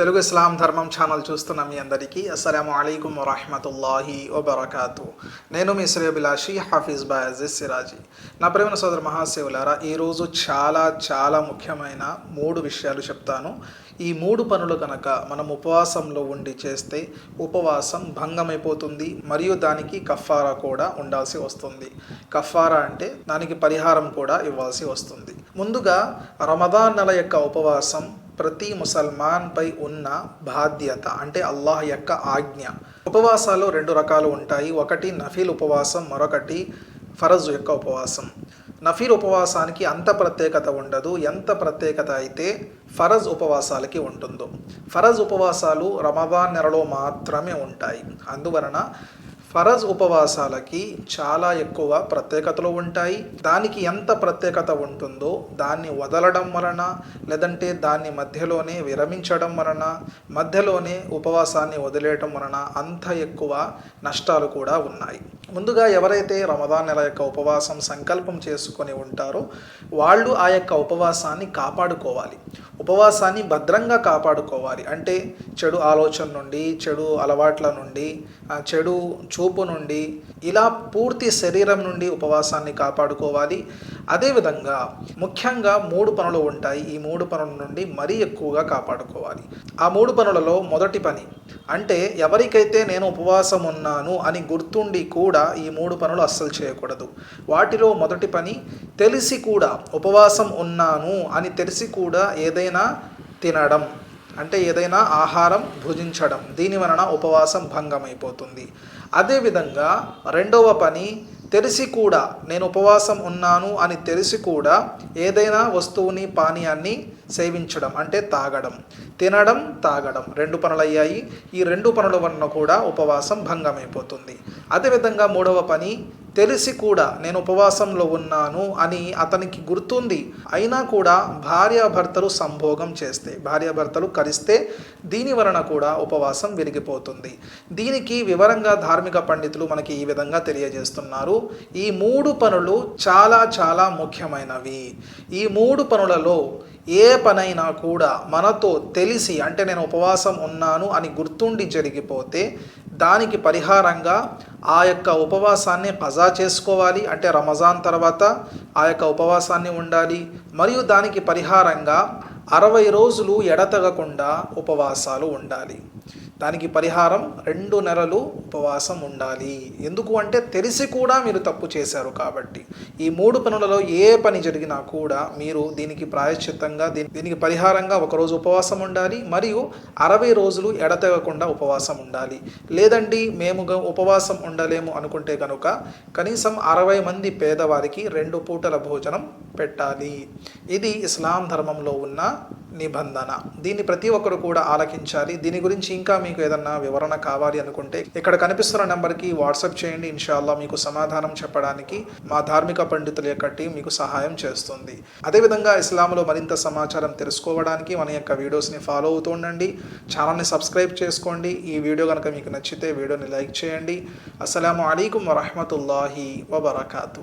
తెలుగు ఇస్లాం ధర్మం ఛానల్ చూస్తున్న మీ అందరికీ అస్సలం అలైకుం వరహమతుల్లాహి వబర్కాతు. నేను మీ శ్రేయభిలాషి హాఫీజ్ బాయాజిజ్ సిరాజీ. నా ప్రేమ సోదర మహాశివులారా ఈరోజు చాలా చాలా ముఖ్యమైన మూడు విషయాలు చెప్తాను. ఈ మూడు పనులు కనుక మనం ఉపవాసంలో ఉండి చేస్తే ఉపవాసం భంగమైపోతుంది మరియు దానికి కఫారా కూడా ఉండాల్సి వస్తుంది. కఫారా అంటే దానికి పరిహారం కూడా ఇవ్వాల్సి వస్తుంది. ముందుగా రమదాన్ నెల యొక్క ఉపవాసం ప్రతి ముసల్మాన్పై ఉన్న బాధ్యత అంటే అల్లాహ్ యొక్క ఆజ్ఞ. ఉపవాసాలు రెండు రకాలు ఉంటాయి. ఒకటి నఫీల్ ఉపవాసం మరొకటి ఫరజ్ యొక్క ఉపవాసం. నఫీల్ ఉపవాసానికి అంత ప్రత్యేకత ఉండదు. ఎంత ప్రత్యేకత అయితే ఫరజ్ ఉపవాసాలకి ఉంటుందో. ఫరజ్ ఉపవాసాలు రమదాన్ నెలలో మాత్రమే ఉంటాయి. అందువలన ఫరజ్ ఉపవాసాలకి చాలా ఎక్కువ ప్రత్యేకతలు ఉంటాయి. దానికి ఎంత ప్రత్యేకత ఉంటుందో దాన్ని వదలడం వలన లేదంటే దాన్ని మధ్యలోనే విరమించడం వలన మధ్యలోనే ఉపవాసాన్ని వదిలేయటం వలన అంత ఎక్కువ నష్టాలు కూడా ఉన్నాయి. ముందుగా ఎవరైతే రమదాన్ నెల యొక్క ఉపవాసం సంకల్పం చేసుకొని ఉంటారో వాళ్ళు ఆ యొక్క ఉపవాసాన్ని కాపాడుకోవాలి. ఉపవాసాన్ని భద్రంగా కాపాడుకోవాలి. అంటే చెడు ఆలోచన నుండి చెడు అలవాట్ల నుండి చెడు చూపు నుండి ఇలా పూర్తి శరీరం నుండి ఉపవాసాన్ని కాపాడుకోవాలి. అదేవిధంగా ముఖ్యంగా మూడు పనులు ఉంటాయి. ఈ మూడు పనుల నుండి మరీ ఎక్కువగా కాపాడుకోవాలి. ఆ మూడు పనులలో మొదటి పని అంటే ఎవరికైతే నేను ఉపవాసం ఉన్నాను అని గుర్తుండి కూడా ఈ మూడు పనులు అస్సలు చేయకూడదు. వాటిలో మొదటి పని తెలిసి కూడా ఉపవాసం ఉన్నాను అని తెలిసి కూడా ఏదైనా తినడం. అంటే ఏదైనా ఆహారం భుజించడం. దీని వలన ఉపవాసం భంగమైపోతుంది. అదేవిధంగా రెండవ పని తెలిసి కూడా నేను ఉపవాసం ఉన్నాను అని తెలిసి కూడా ఏదైనా వస్తువుని పానీయాన్ని సేవించడం అంటే తాగడం. తినడం తాగడం రెండు పనులు అయ్యాయి ఈ రెండు పనుల వలన కూడా ఉపవాసం భంగమైపోతుంది. అదేవిధంగా మూడవ పని తెలిసి కూడా నేను ఉపవాసంలో ఉన్నాను అని అతనికి గుర్తుంది. అయినా కూడా భార్యాభర్తలు సంభోగం చేస్తే భార్యాభర్తలు కలిస్తే దీని వలన కూడా ఉపవాసం విరిగిపోతుంది. దీనికి వివరంగా ధార్మిక పండితులు మనకి ఈ విధంగా తెలియజేస్తున్నారు. ఈ మూడు పనులు చాలా చాలా ముఖ్యమైనవి. ఈ మూడు పనులలో ఏ పనైనా కూడా మనతో తెలిసి అంటే నేను ఉపవాసం ఉన్నాను అని గుర్తుండి జరిగిపోతే దానికి పరిహారంగా ఆ యొక్క ఉపవాసాన్ని పజా చేసుకోవాలి. అంటే రమజాన్ తర్వాత ఆ యొక్క ఉపవాసాన్ని ఉండాలి. మరియు దానికి పరిహారంగా అరవై రోజులు ఎడతగకుండా ఉపవాసాలు ఉండాలి. దానికి పరిహారం రెండు నెలలు ఉపవాసం ఉండాలి. ఎందుకు అంటే తెలిసి కూడా మీరు తప్పు చేశారు కాబట్టి. ఈ మూడు పనులలో ఏ పని జరిగినా కూడా మీరు దీనికి ప్రాయశ్చిత్తంగా దీని- దీనికి పరిహారంగా ఒకరోజు ఉపవాసం ఉండాలి. మరియు అరవై రోజులు ఎడతెగకుండా ఉపవాసం ఉండాలి. లేదండి మేము ఉపవాసం ఉండలేము అనుకుంటే కనుక కనీసం అరవై మంది పేదవారికి రెండు పూటల భోజనం పెట్టాలి. ఇది ఇస్లాం ధర్మంలో ఉన్న నిబంధన. దీన్ని ప్రతి ఒక్కరు కూడా ఆలకించాలి. దీని గురించి ఇంకా మీకు ఏదన్నా వివరణ కావాలి అనుకుంటే ఇక్కడ కనిపిస్తున్న నెంబర్కి వాట్సాప్ చేయండి. ఇన్షాల్లా మీకు సమాధానం చెప్పడానికి మా ధార్మిక పండితుల యొక్క టీం మీకు సహాయం చేస్తుంది. అదేవిధంగా ఇస్లాంలో మరింత సమాచారం తెలుసుకోవడానికి మన యొక్క వీడియోస్ని ఫాలో అవుతూ ఉండండి. ఛానల్ని సబ్స్క్రైబ్ చేసుకోండి. ఈ వీడియో కనుక మీకు నచ్చితే వీడియోని లైక్ చేయండి. అస్సలం అయికం వరహమతుల్లాహి వబర్కాతూ.